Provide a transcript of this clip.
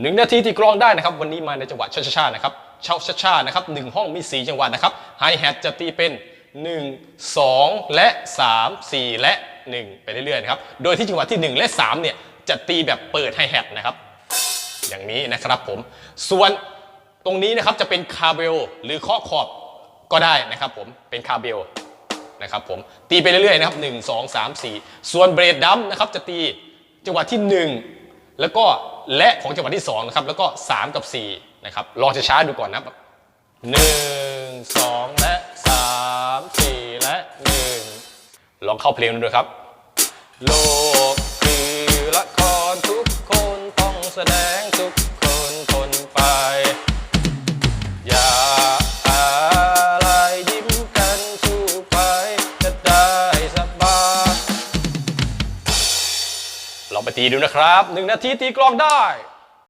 หนึ่งนาทีที่กลองได้นะครับ วันนี้มาในจังหวะช้าๆนะครับเช่าช้าๆนะครับหนึ่งห้องมี4จังหวะนะครับไฮแฮทจะตีเป็น 1 2 และ 3 4 และ 1 ไปเรื่อยๆนะครับโดยที่จังหวะที่ 1 และ 3 เนี่ยจะตีแบบเปิดไฮแฮทนะครับ อย่างนี้นะครับผม ส่วนตรงนี้นะครับจะเป็นคาเบลหรือเคาะขอบก็ได้นะครับผมเป็นคาเบลนะครับผมตีไปเรื่อยๆนะครับ 1 2 3 4 ส่วนเบรดดัมนะครับจะตีจังหวะที่ 1 แล้วก็ และของจังหวัดที่2นะครับแล้วก็ 3 กับ4นะครับลองช้าๆดูก่อนนะครับ1 2และสามสี่และหนึ่งลองเข้าเพลงดูด้วยครับ โลกคือละครทุกคนต้องแสดง ลองไปตีดูนะครับหนึ่งนาทีตีกลองได้